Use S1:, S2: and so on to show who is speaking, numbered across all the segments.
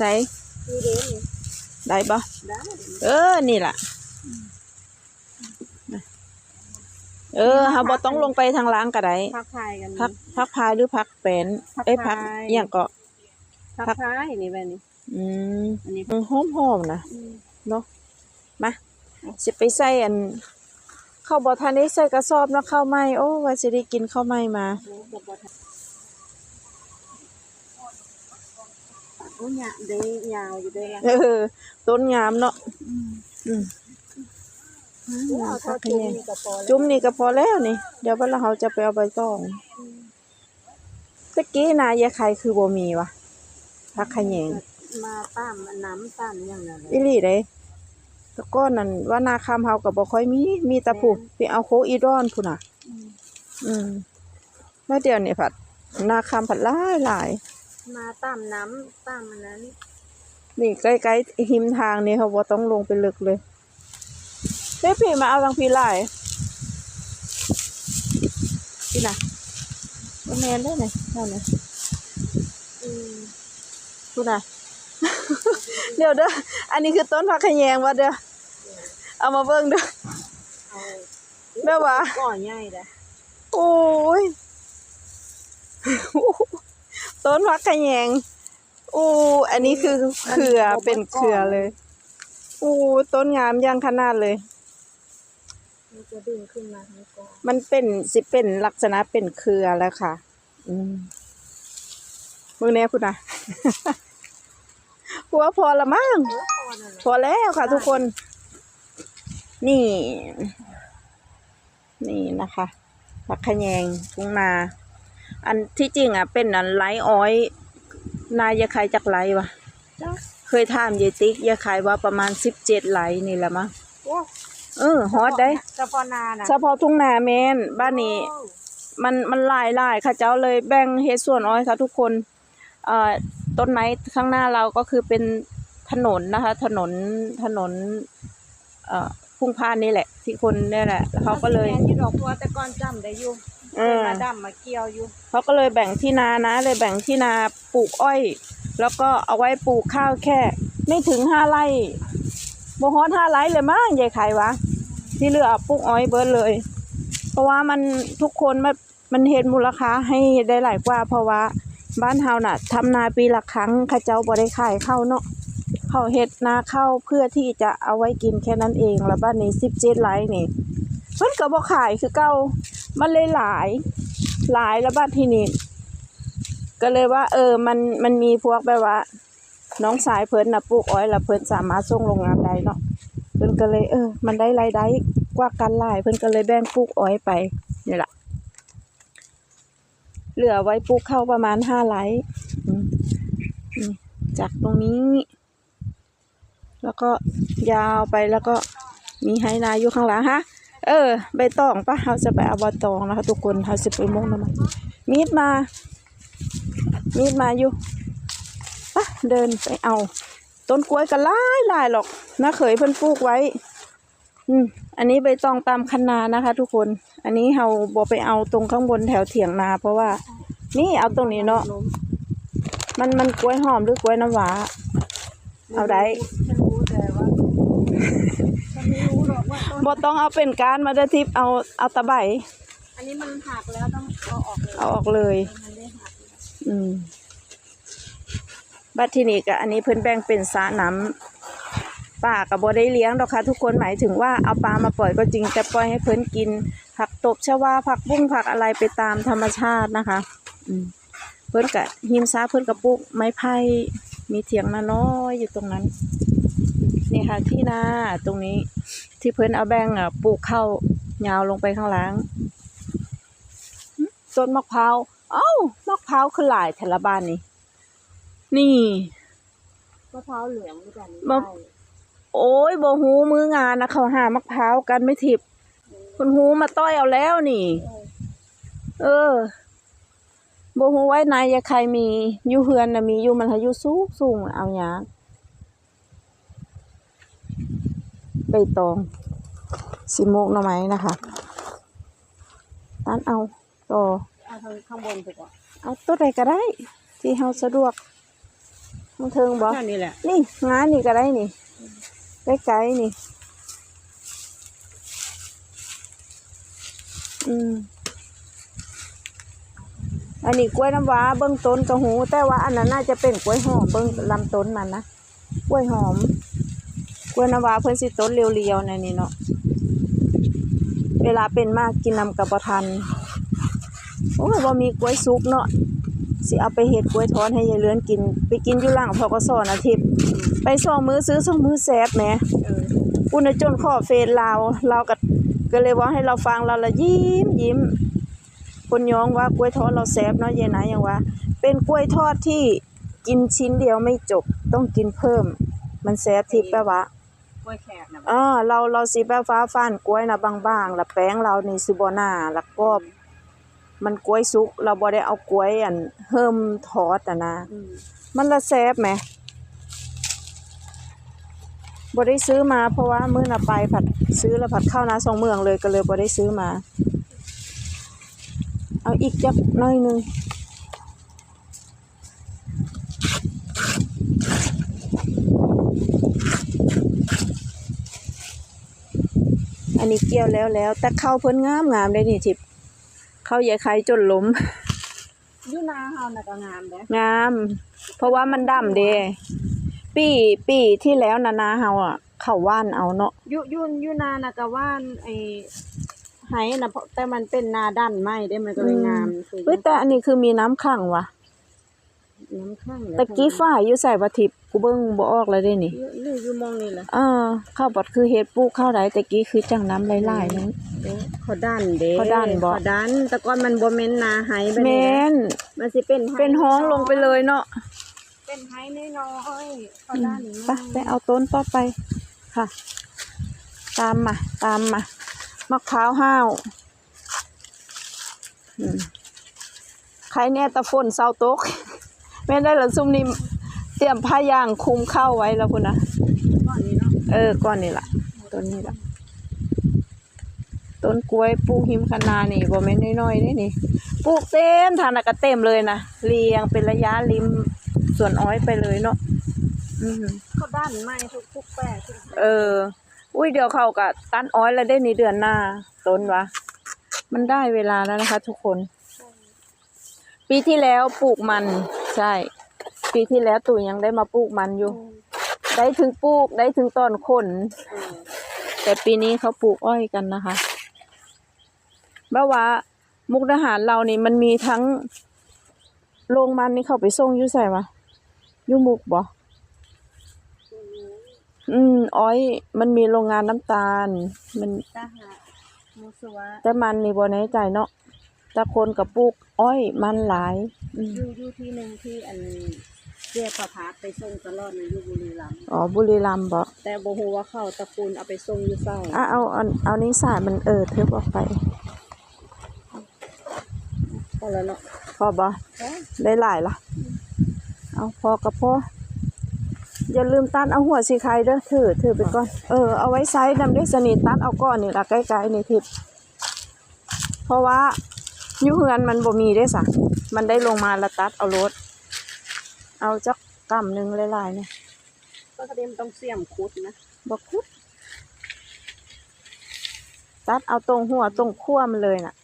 S1: ใส่
S2: นี่เด้นี่
S1: ได้บ่
S2: ได้
S1: เออ นี่ล่ะ เออเฮาบ่ต้องลงไปทางล้างก็ได้
S2: พักทายกัน
S1: พักพักพายหรือพักแปนเอ้ย
S2: พั
S1: พัก
S2: กพาย
S1: อหย่างก็
S2: พักทายนี่แบบนี้
S1: อืม
S2: อันนี้
S1: มันหอมๆนะ
S2: อืม
S1: เนาะมาสิไปใส่อันข้าวบ่ทันได้ใส่กระสอบเนาะข้าวไหม้โอ้ว่าสิได้กินข้าวไหม้มา
S2: อ้บ่บ่ทันโอ้ยะเด้ยาวอยู่เด้ล่ะ
S1: เออ ต้นงามเนาะอืม
S2: โอ้เอาเท่าจุ่มนี่ก็พอแล้ว
S1: จุ่มนี่ก็พอแล้วนี่ เดี๋ยววันละเราจะไปเอาใบตองตะกี้นายายไข่คือบ่มีวะพักขะแยง
S2: มาตามอันน้ำตามอย่างนั้นเลย
S1: อีหลีเด้แตะก้อนนั่นว่านาคำเฮาก็บ่ค่อยมี มีแต่ผู้ไปเอาโคอีดอนพุ่นน่ะ
S2: อืม
S1: อืมแล้วเดี๋ยวนี้ผัดนาคำผัดหลายหลาย
S2: มาตามน้ำตามอันนั้น
S1: นี่ใกล้ๆหิมทางนี่เขาบ่ต้องลงไปลึกเลยเด้พี่มาเอาทางพี่หลายพี่น่ะบ่แม่นได้ไหนนั่นน่ะ
S2: อืม
S1: พูดน่ะ เดี๋ยวเด้อ อันนี้คือต้นผักขะแยงวะเด้อ เอามาเบิ่งเด้อ
S2: เอา
S1: แม่ว่า
S2: ก่อใหญ่เด้อ
S1: โอ้ย ต้นผักขะแยงโอ้อันนี้คือเครือเป็นเครือเลยโอ้ต้นงามอย่างขนาดเลย
S2: มันจะดึงขึ้นมาทั้งกอ
S1: มันเป็นสิเป็นลักษณะเป็นเครือแล้วค่ะ อืมมือแน่พูดนะหัวพอละมั้งพอแล้วค่ะ ทุกคน นี่ นี่นะคะผักขะแยงทุ่งนา อันที่จริงอะเป็นอันไลอ้อย นายยายขายจากไรวะ
S2: จ้ะ
S1: เคยถามยายติ๊กยายขายว่าประมาณสิบเจ็ดไหลนี่แหละมั้ง
S2: โอ้
S1: เออฮอตได้
S2: เฉพาะนาน่ะ
S1: เฉพาะทุ่งนาแมนบ้านนี้
S2: โอ้
S1: มันมันหลายหลายค่ะเจ้าเลยแบ่งเฮ็ดส่วนอ้อยค่ะทุกคนเอ่อต้นไม้ข้างหน้าเราก็คือเป็นถนนนะคะ ถนนถนน เอ่อพุ่งพานนี่แหละ ที่คนเนี่ยแหละแล้วเขาก็เลย
S2: แม่นอยู่ดอกบัวแต่ก่อนจำได้อยู่
S1: เออ
S2: มาดำมาเกี่ยวอยู่
S1: เขาก็เลยแบ่งที่นานะ เลยแบ่งที่นาปลูกอ้อย แล้วก็เอาไว้ปลูกข้าวแค่ ไม่ถึงห้าไร่บ่ฮอดห้าไร่เลยมั้งยายขายวะ ที่เหลือปลูกอ้อยเบิดเลย เพราะว่ามันทุกคนมันมันเห็นมูลค่าให้ได้หลายกว่า เพราะว่าบ้านเฮาน่ะทำนาปีละครั้งเข้าเจ้าบ่ได้ขายข้าวเนาะเขาเฮ็ดนาข้าวเพื่อที่จะเอาไว้กินแค่นั้นเอง แล้วบ้านนี้17ไร่นี่มันก็บ่ขายคือเก่า มันเลยหลาย หลายแล้วบ้านที่นี่ก็เลยว่า เออ มันมันมีพวกแบบว่า น้องสายเพิ่นนะปลูกอ้อยแล้วเพิ่นสามารถส่งโรงงานได้เนาะเพิ่นก็เลย เออ มันได้รายได้กว่ากันหลาย เพิ่นก็เลยแบ่งปลูกอ้อยไปนี่แหละเหลือไว้ปลูกเข้าประมาณห้าไร่จากตรงนี้ แล้วก็ยาวไปแล้วก็มีไหนาอยู่ข้างหลังฮะ เออ ใบตองปะเราจะไปเอาใบตองนะคะทุกคนเราจะไปมุกน้ำมันมีดมา มีดมาอยู่ปะเดินไปเอา ต้นกล้วยก็หลายหลายหรอกน้าเขยเพิ่นปลูกไว้ อืมอันนี้ใบตองตามคันนานะคะ ทุกคน อันนี้เราบอไปเอาตรงข้างบนแถวเถียงนา เพราะว่า นี่เอาตรงนี้เนาะมันมันกล้วยหอมหรือกล้วยน้ำว้า เอาได้
S2: ฉันรู้แต่ว่าฉันไม่รู้
S1: บอต้องเอาเป็นการมาเดอทิปเอาเอาตะไบ
S2: อันนี้มันหักแล้วต้องเอาออกเลย
S1: เอาออกเลย
S2: มันได้หักแล้ว
S1: อืมบัดทีนี้ก็อันนี้เพิ่นแบ่งเป็นสระน้ำป่ากับบ่ได้เลี้ยงดอกค่ะทุกคนหมายถึงว่าเอาปลามาปล่อยก็จริงแต่ปล่อยให้เพิ่นกิน ผักตบชวาผักบุ้งผักอะไรไปตามธรรมชาตินะคะ อืมเพิ่นก็หิมซาเพิ่นก็ปลูกไม้ไผ่มีเถียงนาน้อยอยู่ตรงนั้น นี่ค่ะที่นาตรงนี้ที่เพิ่นเอาแบ่งอะปลูกข้าวยาวลงไปข้างล่างหึต้นมะพร้าวเอ้ามะพร้าวคือหลายแถละบ้านนี่นี่
S2: มะพร้าวเหลืองด้วยกัน
S1: มะโอ้ยบ่ฮู้มืองานนะเขาหามะพร้าวกันไม่ถิบคุณฮูมาต้อยเอาแล้วนี่ เออบ่ฮู้ไว้นายยาใครมีอยู่เฮือนน่ะมีอยู่มันหาอยู่สูงสูงเอาหยาง ใบตองสิโมกหน่อไม้นะคะตันเอาต่อ
S2: เอาทางข้างบนไปก่อน
S1: เอาตัวใดก็ได้ ที่เฮาสะดวกมันเทิงบ่
S2: แค่นี้แหละ
S1: นี่งานนี่ก็ได้นี่ใกล้ๆนี่อืมอันนี้กล้วยน้ำว้าเบื้องต้นกระหู แต่ว่าอันนั้นน่าจะเป็นกล้วยหอมเบื้องลำต้นมันนะกล้วยหอม กล้วยน้ำว้าเพิ่นสิต้นเรียวๆในนี่เนาะ เวลาเป็นมากกินนำกับบ่ทัน โอ้ยบ่มีกล้วยสุกเนาะ สิเอาไปเฮ็ดกล้วยทอดให้ยายเลือนกิน ไปกินอยู่หลังพอกสอนอาทิตย์ ไปสองมือซื้อสองมือแซบแหม
S2: อุ
S1: ณจนข้อเฟซลาวเราก็ก็เลยว่าให้เราฟังเราละยิ้มยิ้ม คนย้องว่ากล้วยทอดเราแซบเนาะเย็นนอย่างว่า เป็นกล้วยทอดที่กินชิ้นเดียวไม่จบต้องกินเพิ่ม มันแซบทิพย์แปลว่า
S2: กล้วยแขกนะ
S1: อ่าเราเราสิแบบฟ้าฟ้านกล้วยนะบางๆแล้วแป้งเรานี่สิบ่หนาแล้วก็มันกล้วยสุก เราบ่ได้เอากล้วยอันเฮิ่มทอดอะนะ
S2: อืม
S1: มันละแซ่บไหมบ่ได้ซื้อมาเพราะว่ามื้อน่ะไปผัดซื้อแล้วผัดข้าวนาสองเมืองเลยก็เลยบ่ได้ซื้อมา เอาอีกจักหน้อยหนึง อันนี้เกี่ยวแล้วแล้วแต่ข้าวเพิ่นงามงามเลยนี่ทิพย์ข้าวยายไข่จนล้ม
S2: อยูนาเฮาน่ะก็งามเด้
S1: งาม เพราะว่ามันดำเดปีปีที่แล้วนานาเฮาอะ เขาว่านเอาเนาะ
S2: อยูอยูอยูนาน่ะก็ว่านไอ้ไหน่ะเพราะแต่มันเป็นนาด้านไม้เด้มันก็เลยงามคือ
S1: เฮ้ยแต่อันนี้คือมีน้ำขังว่ะ
S2: น้ำข้าง
S1: ตะกี้ฝ้ายอยู่ใส่วัตถิบกูเบิ่งบ่ออกเลยเด้นี่
S2: อยู่อยู่อยู่มองนี่แหละ
S1: เออข้าวบดคือเฮ็ดปลูกข้าวไดตะกี้คือจังน้ำหลายๆนึง
S2: เด้เขาด้านเด้
S1: เขาด้านบ่
S2: เขาด้านแต่ก่อนมันบ่แม่นนาไหแบบ
S1: แม
S2: นี้นะ
S1: น
S2: มันสิเป็นไห
S1: เป็นห้องลงไปเลยเนาะ
S2: เป็นไหน้อยๆเขาด้านนี้
S1: ไปไปเอาต้นต่อไปค่ะ ตามมาตามมามะพร้าวห้าวอืมใครเนี่ยตะฝนเศร้าตก แม่ได้ละซุ่มนี่เตรียมผ้ายางคลุมเข้าไว้แล้วพุ่นนะ
S2: ก่อนนี้เนาะ
S1: เออก้อนนี่ล่ะต้นนี้ล่ะต้นกล้วยปลูกหิมคะนานี่บ่แม่นน้อยๆเด้นี่ปลูกเต็มทางน่ะก็เต็มเลยนะเรียงเป็นระยะริมสวนอ้อยไปเลยเนาะอือหือ
S2: เขาด้านไม้ทุกทุกแปลกทุก
S1: เออ อุ้ยเดี๋ยวเขาก็ตัดอ้อยแล้วได้ในเดือนหน้าต้นวะมันได้เวลาแล้วนะคะ ทุกคน ปีที่แล้วปลูกมัน ใช่ ปีที่แล้วตู่ยังได้มาปลูกมันอยู่ ได้ถึงปลูกได้ถึงตอนขน
S2: เออ
S1: แต่ปีนี้เขาปลูกอ้อยกันนะคะแบบว่ามุกดาหารเรานี่มันมีทั้งโรงมันนี่เขาไปส่งอยู่ใส่วะอยู่มุกบ่อืมอ้อย มันมีโรงงานน้ำตาล มัน
S2: ตาหามุสวะ
S1: แต่มันนี่บ่แน่ใจเนาะ แต่คนกับปลูกอ้อยมันหลายอืม
S2: อยู่อยู่ที่หนึ่งที่อันเรียกประพาสไปส่งตลอดในอยู่บุรีรัมย์
S1: อ๋อบุรีรัมย์บ่
S2: แต่บ่ฮู้ว่าเขาตระกูลเอาไปส่งอยู่เศร้า
S1: อะเอาเอาเอานี้สายมันเออเทิบออกไป
S2: พอแล้วเนาะ
S1: พอบ่
S2: เอ้ย
S1: ได้หลายละเอาพอกับพออย่าลืมตัดเอาหัวสีไข่เด้อถือถือไปก่อนเออเอาไว้ไซส์นำได้สนิทตัดเอาก้อนนี่ละใกล้ๆนี่ทิพย์เพราะว่าอ ยู่เฮือนมันบ่มีได้สะมันได้ลงมาแล้วตัดเอารถ เอาจักกำหนึ่งหลายๆเนี่ย
S2: ก็กระเด็นต้องเสียมคุดนะ
S1: บคุด ตัดเอาตรงหัวตรงขั้วมันเลยน่ะ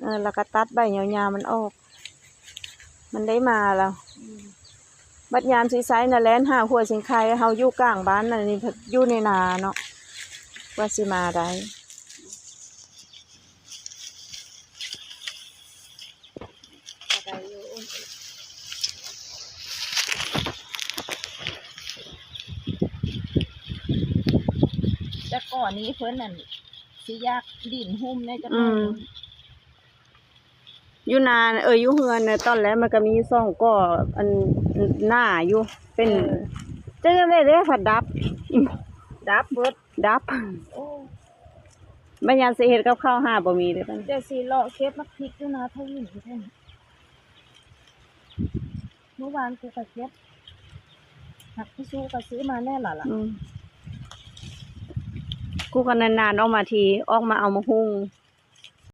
S1: เออแล้วก็ตัดใบยาวๆมันออก มันได้มาแล้วบัดยามสีไซน่ะแล่นหาหัวสิงไข่เฮาอยู่กลางบ้านน่ะนี่เพิ่นอยู่ในนาเนาะว่าสิมาได้
S2: อะไรอยู่
S1: แต่ก่อนนี้เพิ่นนั่นสิยากดินหุ้มในจัง
S2: อืม
S1: อยู่นาเอออยู่เฮือนน่ะตอนแรกมันก็มีซ่องก่ออันหน้าอยู่เป็นจังได๋เด้ผัดดับ
S2: ดับเบิด
S1: ดับ
S2: โอ้
S1: บัดยามสิเฮ็ดกับข้าวหาบ่มีเด้อเพิ่น
S2: เดี๋ยวสิเลาะเก็บมักพริกด้วยนะเท่านี้เท่านี้เมื่อวานกูก็เก็บหักพี่ซูก็ซื้อมาแน่ล่ะล่ะ
S1: อืม กูก็นานๆออกมาทีออกมาเอามาหุง